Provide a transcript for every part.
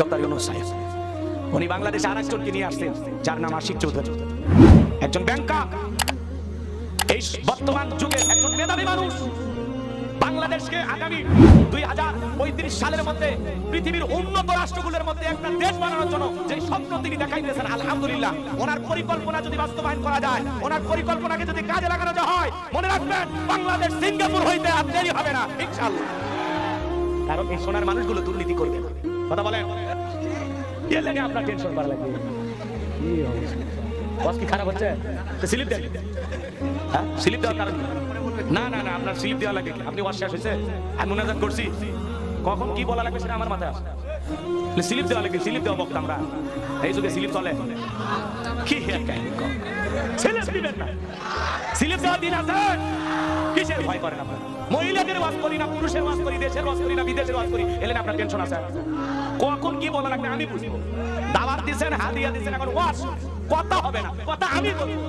Doctor Yunus সাহেব। উনি বাংলাদেশে আর একজনকে নিয়ে আসছেন, যার নাম আশিক চৌধুরী। একজন ব্যাংকার এই বর্তমান যুগে একজন মেধাবী মানুষ। বাংলাদেশকে আগামী দুই হাজার পঁয়ত্রিশ সালের মধ্যে পৃথিবীর উন্নত রাষ্ট্রগুলোর মধ্যে একটা দেশ বানানোর জন্য যে স্বপ্ন তিনি দেখাইতেছেন, আলহামদুলিল্লাহ। ওনার পরিকল্পনা যদি বাস্তবায়ন করা যায়, ওনার পরিকল্পনাকে যদি কাজে লাগানো হয়, মনে রাখবেন, বাংলাদেশ সিঙ্গাপুর হইতে আর দেরি হবে না কারণ এই সোনার মানুষগুলো দুর্নীতি করবে। কথা বলেন। এলে নিয়ে আপনার টেনশন করা লাগবে কি বস কি খারাপ হচ্ছে? স্লিপ দেন। হ্যাঁ স্লিপ দেওয়ার কারণ না না না, আপনার স্লিপ দেওয়া লাগে। কি? আপনি ওয়াশ শেষ হয়েছে। আমি মুনাজাত করছি। কখন কি বলা লাগবে সেটা আমার মাথায় আসে স্লিপ দেওয়া লাগে, স্লিপ দেওয়া বক্তা আমরা। এই যুগে স্লিপ চলে। কি স্লিপ দিবেন না। স্লিপ দেওয়ার দিন আছে। কিসের ভয় করেন আপনারা? মহিলাদের ওয়াজ করি না, পুরুষের ওয়াজ করি, দেশের ওয়াজ করি না, বিদেশের ওয়াজ করি। এলেন আপনার টেনশন আছে? কখন কি বলা লাগবে আমি বুঝব। দাওয়াত দিছেন হাদিয়া দিছেন, এখন ওয়াজ, কথা হবে না, কথা আমি বলব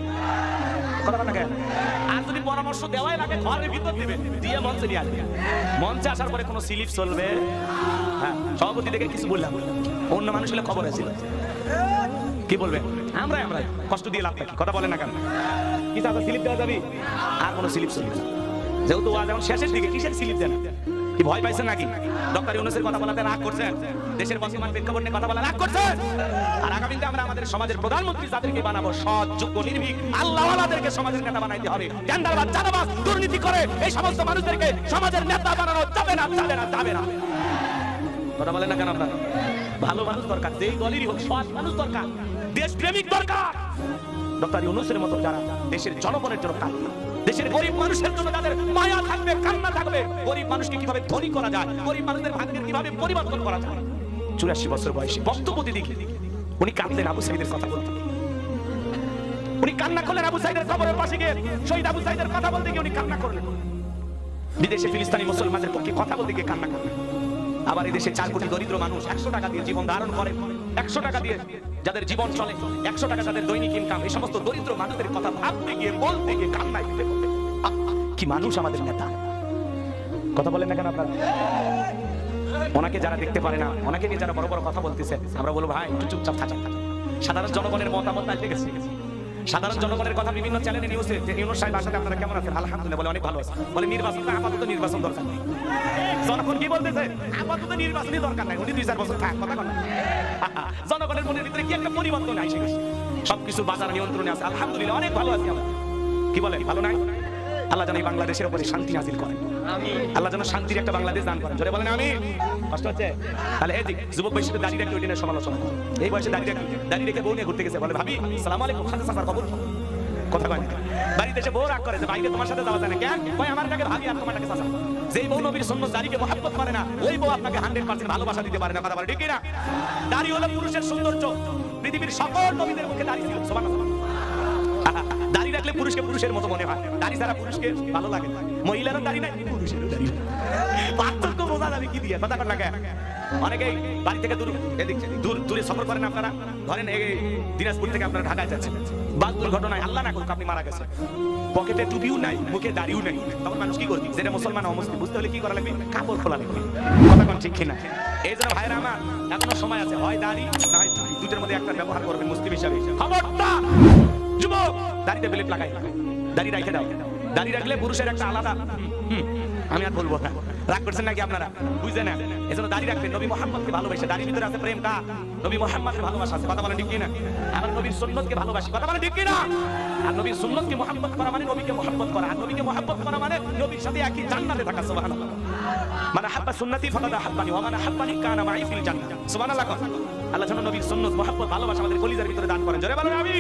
কথা না কেন? আর যদি পরামর্শ দিবে, দিয়ে মঞ্চে আসবে। আসার পরে কোনো স্লিপ চলবে? হ্যাঁ বললাম। অন্য খবর বলবে? আমরাই আমরা কষ্ট দিয়ে কথা বলেন না কেন? স্লিপ দেওয়া যাবে? আর কোনো স্লিপ চলবে না। যেহেতু ওয়াজ এখন শেষের দিকে, কিসের স্লিপ দেন? কি ভয় পাইছেন নাকি? ডক্টর ইউনুসের কথা বলাতে রাগ করছেন? দেশের বর্তমান প্রেক্ষাপট নিয়ে কথা বলা রাগ করছেন? আর আগামীতে আমরা আমাদের সমাজের প্রধানমন্ত্রী যাদেরকে বানাবো, সৎ, যোগ্য, নির্ভীক, আল্লাহওয়ালাদেরকে সমাজের নেতা বানাইতে হবে। টেন্ডারবাজ চাঁদাবাজ, দুর্নীতি করে এই সমস্ত মানুষদেরকে সমাজের নেতা বানানো যাবে না যাবে না যাবে না। কথা বলেন না কেন আপনার? ভালো মানুষ দরকার, যেই দলেরই হোক, সৎ মানুষ দরকার, দেশপ্রেমিক দরকার। ডক্টর ইউনুসের মতো যারা দেশের জনগণের জন্য কাজ দেশের গরিব মানুষের জন্য যাদের মায়া থাকবে, কান্না থাকবে, গরিব মানুষকে কীভাবে ধনী করা যায়, গরিব মানুষদের ভাগ্যের কীভাবে পরিবর্তন করা যায়? চুরাশি বছর বয়সী বক্তব্য দিকে উনি কাঁদলেন আবু সাইদের কথা বলতে। উনি কান্না করলেন আবু সাইদের কবরের পাশে গিয়ে, শহীদ আবু সাইদের কথা বলতে গিয়ে উনি কান্না করলেন। বিদেশে ফিলিস্তানি মুসলমানদের পক্ষে কথা বলতে গিয়ে কান্না করলেন। আবার এই দেশে চার কোটি দরিদ্র মানুষ একশো টাকা দিয়ে জীবন ধারণ করে একশো টাকা দিয়ে যাদের জীবন চলে, একশো টাকা যাদের দৈনিক ইনকাম এই সমস্ত দরিদ্র মানুষদের কথা ভাবতে গিয়ে, বলতে গিয়ে কান্নায় ফেটে কি মানুষ আমাদের নেতা। কথা বলেন না কেন আপনারা? ওনাকে যারা দেখতে পারে না, ওনাকে নিয়ে যারা বড় বড় কথা বলতেছে, আমরা বলব, ভাই, একটু চুপচাপ থাকেন। সাধারণ জনগণের মতামত আসতে গেছে সাধারণ জনগণের কথা বিভিন্ন চ্যানেলে নিউজে যে ইউনুস সাহেব আসলে আপনারা কেমন আছেন? আলহামদুলিল্লাহ, বলে অনেক ভালো আছে। বলে, নির্বাচন আপাতত নির্বাচন দরকার নেই। জনগণ কি বলতেছে, আপাতত নির্বাচনই দরকার নাই, উনি দুই চার বছর থাক, কথা কথা জনগণের মনের ভিতরে কি একটা পরিবর্তন আইসে গেছে? সবকিছু বাজার নিয়ন্ত্রণে আছে, আলহামদুলিল্লাহ, অনেক ভালো আছি আমরা। কি বলেন ভালো নাই? আল্লাহ যেন এই বাংলাদেশের উপরে শান্তি নাজিল করেন। আল্লাহ যেন শান্তির একটা বাংলাদেশ দান করেন। জোরে বলেন আমি কষ্ট হচ্ছে? তাহলে এই যুবক বয়সে দাঁড়িয়ে একটু দিনের সমালোচনা এই বয়সে দাঁড়িয়ে রাখি দাঁড়িয়ে রেখে বউ নিয়ে ঘুরতে গেছে, বলে, ভাবি, সালাম আলাইকুম সাথে সাফার খবর কথা কয়। বাড়িতে এসে বউ রাগ করে যে বাইরে তোমার সাথে যাওয়া যায় না। কেন? কয়, আমার টাকে ভাবি আর তোমার টাকে চাচা? যেই বউ নবীর সুন্নত দাড়িকে মহাব্বত করে না, ওই বউ আপনাকে হান্ড্রেড পার্সেন্ট ভালোবাসা দিতে পারে না, কথা বলে, ঠিক না দাড়ি হলো পুরুষের সৌন্দর্য। পৃথিবীর সকল নবীদের মুখে দাড়ি ছিল সুবহানাল্লাহ দাড়ি রাখলে পুরুষকে পুরুষের মতো মনে হয়। দাড়ি ছাড়া পুরুষকে ভালো লাগে মহিলারও দাড়ি নাই, পুরুষেরও দাড়ি। পার্থক্য বোঝা যাবে কি দিয়ে? কথা কর না? অনেকেই বাড়ি থেকে দূর দূর, দূরে সফর করেন আপনারা। ধরেন এই দিনাজপুর থেকে আপনারা ঢাকায় যাচ্ছেন। বাস দুর্ঘটনায় আল্লাহ না করুক আপনি মারা গেছেন। পকেটে টুপিও নাই, মুখে দাড়িও নাই। তখন মানুষ কি করবি? যেটা মুসলমান বুঝতে হলে কি করা লাগবে? কাপড় খোলা লাগবে। ঠিক কিনা? এই জন্য ভাইরা আমার, এখনও সময় আছে। হয় দাড়ি, না হয় দুটোর মধ্যে একটা ব্যবহার করবেন মুসলিম হিসাবে। যুবক! দাড়িতে বেলেট লাগাই। দাড়ি রাখে দাও। দাড়ি রাখলে পুরুষের একটা আলাদা আমি আর বলব না। রাগ করছেন নাকি আপনারা? বুঝতে না। এজন্য দাড়ি রাখবেন। নবী মোহাম্মদকে ভালোবাসে। দাড়ির ভিতরে আছে প্রেম কা নবী মোহাম্মদকে ভালোবাসা আছে। কথা বলেন ঠিক কিনা? আমার নবীর সুন্নতকে ভালোবাসি। কথা বলেন ঠিক কিনা? আর নবীর সুন্নতকে মোহাম্মদ করা মানে নবীকে মোহাম্মদ করা। আর নবীকে মোহাম্মদ করা মানে নবীর সাথে একই জান্নাতে থাকা, সুবহানাল্লাহ। মানে হাব্বা সুন্নতি ফাকাদ হাব্বানি, ওয়া মানে হাব্বানি কানা মাই ফিল জান্নাহ। সুবহানাল্লাহ। আল্লাহ যেন নবীর সুন্নত, মোহাম্মদ, ভালোবাসা আমাদের কলিজার ভিতরে দান করেন। জোরে বলেন আমি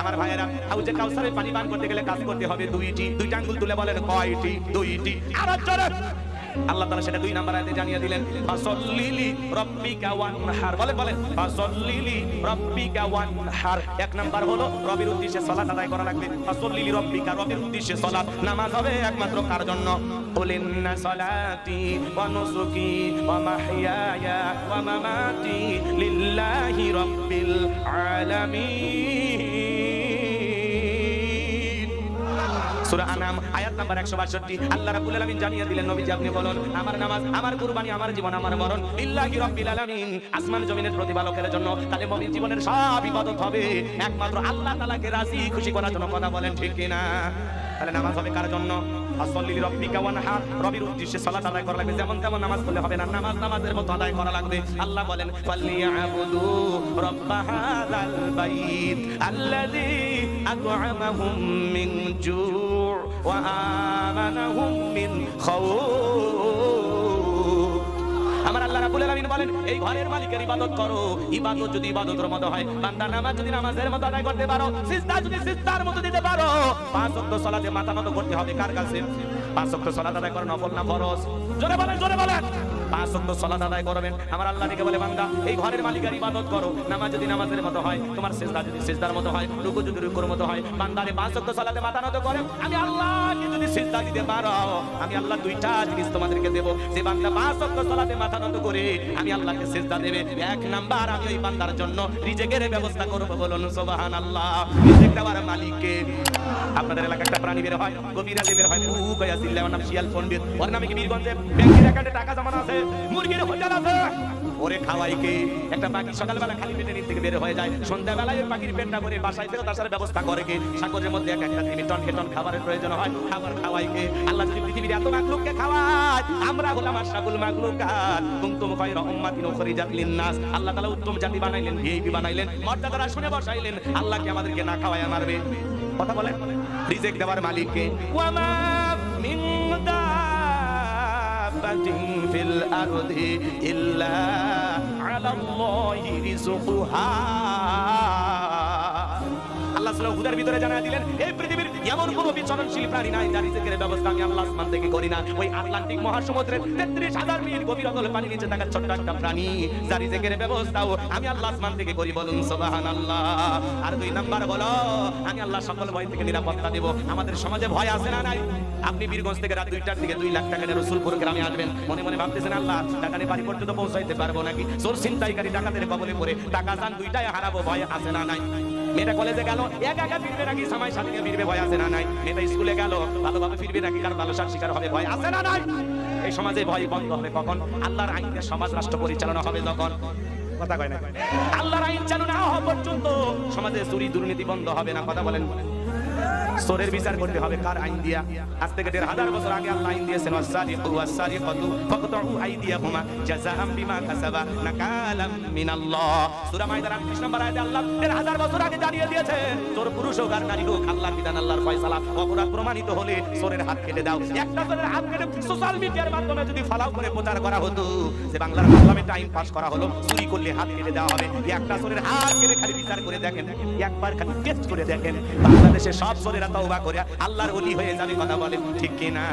আমার ভাইয়েরা, হাউজে কাউসারের পানি পান করতে গেলে কাজ করতে হবে। দুইটি, দুইটা আঙ্গুল তুলে বলেন কয়টি? দুইটি। আর জোরে। আল্লাহ তাআলা সেটা দুই নাম্বার আয়াতে জানিয়ে দিলেন, ফাসাল্লিলি রব্বিকা ওয়ানহার। বলেন বলে ফাসাল্লিলি রব্বিকা ওয়ানহার। এক নাম্বার হলো রবির উদ্দেশ্যে সালাত আদায় করা লাগবে। ফাসাল্লিলি রব্বিকা, রবির উদ্দেশ্যে সালাত। নামাজ হবে একমাত্র কার জন্য? বলেন না সালাতি ওয়া নুসুকি ওয়া মাহইয়ায়া ওয়া মামাতি লিল্লাহি রব্বিল আলামিন। আনাম আয়াত নাম্বার 162 আল্লাহ জানিয়ে দিলেন আপনি বলুন, আমার নামাজ, আমার কুরবানি, আমার জীবন, আমার মরণ আলামিন। আসমান জমিনের প্রতিপালকের জন্য তাহলে মুমিন জীবনের সব ইবাদত হবে। একমাত্র আল্লাহ তাআলাকে রাজি, খুশি করার জন্য কথা বলেন, ঠিক কি না তাহলে নামাজ হবে কার জন্য? রব্বিকা রবির উদ্দেশ্যে সালাত আদায় করা লাগবে, যেমন তেমন নামাজ পড়লে হবে না। নামাজ নামাজের মতো আদায় করা লাগবে। আল্লাহ বলেন হাযাল বাইত আল্লাযী মিন জু' ওয়া আমানাহুম মিন খাউফ আমার আল্লাহ রাব্বুল আলামিন বলেন, এই ঘরের মালিকের ইবাদত করো। ইবাদত যদি ইবাদতের মতো হয় বান্দা নামাজ যদি নামাজের মতো আদায় করতে পারো, সিজদা যদি সিজদার মতো দিতে পারো, পাঁচ ওয়াক্ত সালাতে মাথা নত করতে হবে। কার কাছে? পাঁচ ওয়াক্ত সালাত আদায় করো নফল না ফরজ? জোরে বলেন জোরে বলেন। পাঁচ ওয়াক্ত সালাত আদায় করবেন। আমার আল্লাহ দিকে বলে, বান্দা, এই ঘরের মালিকের ইবাদত করো। নামাজ যদি নামাজের মতো হয়, তোমার সিজদা যদি সিজদার মতো হয়, রুকু যদি রুকুর মতো হয়, বান্দারে পাঁচ ওয়াক্ত সালাতে মাথা নত করে, আমি আল্লাহকে যদি সিজদা দিতে পারো, আমি আল্লাহ দুইটা জিনিস তোমাদেরকে দেব। যে বান্দা পাঁচ ওয়াক্ত সালাতে মাথা নত করে, আমি আল্লাহকে সিজদা দেবে। এক নাম্বার আমি ওই বান্দার জন্য রিজেকের ব্যবস্থা করব বলুন, সুবহানাল্লাহ। রিজেক দেওয়ার মালিককে আপনাদের এলাকায় একটা প্রাণী বের হয়, গভীরাতে বের হয়। ফু কয়া আমার নাম শিয়াল পণ্ডিত ওর নামে কি বীরগঞ্জে ব্যাংকের অ্যাকাউন্টে টাকা জমা আছে, মুরগির হোটেল আছে। ওরে খাওয়াই কে? একটা পাখি সকালবেলা খালি পেটে নিচ থেকে বের হয়ে যায়। সন্ধ্যাবেলায় পাখির পেটটা করে বাসায় ফেরত আসার ব্যবস্থা করে কে? সাগরের মধ্যে এক একটা তিনি টন টন খাবারের প্রয়োজন হয়। খাবার খাওয়াই কে? আল্লাহ যদি পৃথিবীর এত মাকলুককে খাওয়ায়, আমরা হলাম আশরাফুল মাকলুকাত কুনতুম খায়রা উম্মাতিন উখরিজাত লিন-নাস। আল্লাহ তাআলা উত্তম জাতি বানাইলেন, ভিআইপি বানাইলেন, মর্যাদারা শুনে বসাইলেন। আল্লাহ কি আমাদেরকে না খাওয়ায় মারবে? কথা বলেন রিজেক দেওয়ার মালিককে। ওয়ামা মিন দাব্বাতিন ফিল আল্লাহ হুদার ভিতরে দিলেন এই পৃথিবীর এমন বিচরণশীল প্রাণী নাই যার ব্যবস্থা আমি আল্লাহ আসমান থেকে করি না। ওই আটলান্টিক মহাসমুদ্রের 33000 মিল গভীর অতল পানি নিচে থাকা একটা প্রাণী যার ব্যবস্থাও আমি আল্লাহ আসমান থেকে করি বলুন, সুবহানাল্লাহ। আর দুই নাম্বার বলো আমি আল্লাহ সকল ভয় থেকে নিরাপত্তা দেব। আমাদের সমাজে ভয় আছে না নাই? আপনি বীরগঞ্জ থেকে রাত দুইটার দিকে দুই লাখ টাকা নিয়ে রসুলপুর গ্রামে আসবেন। মনে মনে ভাবতেছেন, আল্লাহ টাকা নিয়ে বাড়ি পর্যন্ত পৌঁছাইতে পারব নাকি? চোর ছিনতাইকারী টাকাদের কবলে পড়ে টাকা যান দুইটাই হারাবো, ভয় আছে না নাই? মেয়েটা কলেজে গেল। একা একা ফিরবে নাকি? সময় সাথে ফিরবে ভয় আছে না নাই? মেয়েটা স্কুলে গেল ভালোভাবে ফিরবে নাকি? কারণ ভালো শিকার হবে ভয় আছে না নাই? এই সমাজে ভয় বন্ধ হবে কখন? আল্লাহর আইনের সমাজ রাষ্ট্র পরিচালনা হবে যখন কথা কয় না। আল্লাহর আইন চালু না হওয়া পর্যন্ত সমাজে চুরি দুর্নীতি বন্ধ হবে না কথা বলেন। সোরের বিচার করতে হবে কার আইন দিয়া? আজ থেকে দেড় হাজার বছর আগে আল্লাহ আইন দিয়েছেন ওয়াসারিকু ওয়াসারিকাতু ফাকতাউ আইদিয়াহুমা জাযাআম বিমা কাসাবা নাকালাম মিনাল্লাহ। সূরা মাইদার 38 নম্বর আয়াতে আল্লাহ দেড় হাজার বছর আগে জানিয়ে দিয়েছে তোর পুরুষ হোক আর নারী হোক, আল্লাহর বিধান, আল্লাহর ফয়সালা অপরাধ প্রমাণিত হলে সোরের হাত কেটে দাও। একটা সোরের হাত কেটে সোশ্যাল মিডিয়ার মাধ্যমে যদি ফালাও করে প্রচার করা হতো, যে বাংলার পার্লামেন্টে আইন পাস করা হলো, চুরি করলে হাত কেটে দেওয়া হবে। একটা সোরের হাত কেটে খালি বিচার করে দেখেন, একবার খালি টেস্ট করে দেখেন, বাংলাদেশে সব সোরেরা তওবা করে আল্লাহর ওলি হয়ে যাবে কথা বলেন ঠিক কিনা?